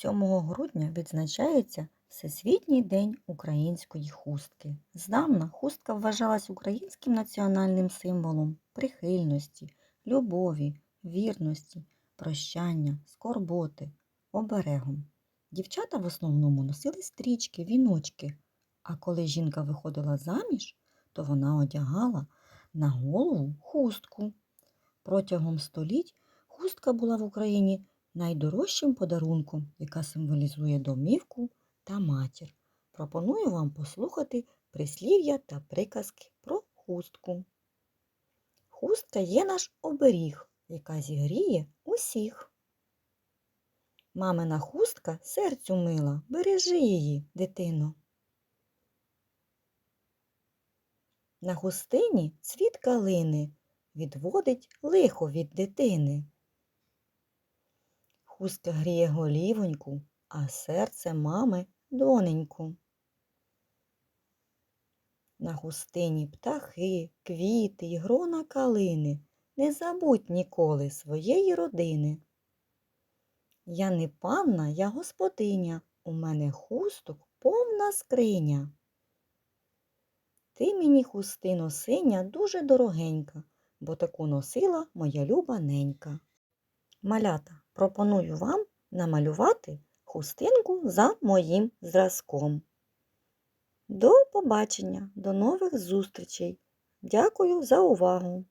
7 грудня відзначається Всесвітній день української хустки. Здавна хустка вважалась українським національним символом прихильності, любові, вірності, прощання, скорботи, оберегом. Дівчата в основному носили стрічки, віночки, а коли жінка виходила заміж, то вона одягала на голову хустку. Протягом століть хустка була в Україні найдорожчим подарунком, яка символізує домівку та матір. Пропоную вам послухати прислів'я та приказки про хустку. Хустка є наш оберіг, яка зігріє усіх. Мамина хустка серцю мила, бережи її, дитино. На хустині цвіт калини відводить лихо від дитини. Хустка гріє голівоньку, а серце мами доненьку. На хустині птахи, квіти й грона калини. Не забудь ніколи своєї родини. Я не панна, я господиня, у мене хусток повна скриня. Ти мені хустино синя дуже дорогенька, бо таку носила моя люба ненька. Малята, пропоную вам намалювати хустинку за моїм зразком. До побачення, до нових зустрічей. Дякую за увагу!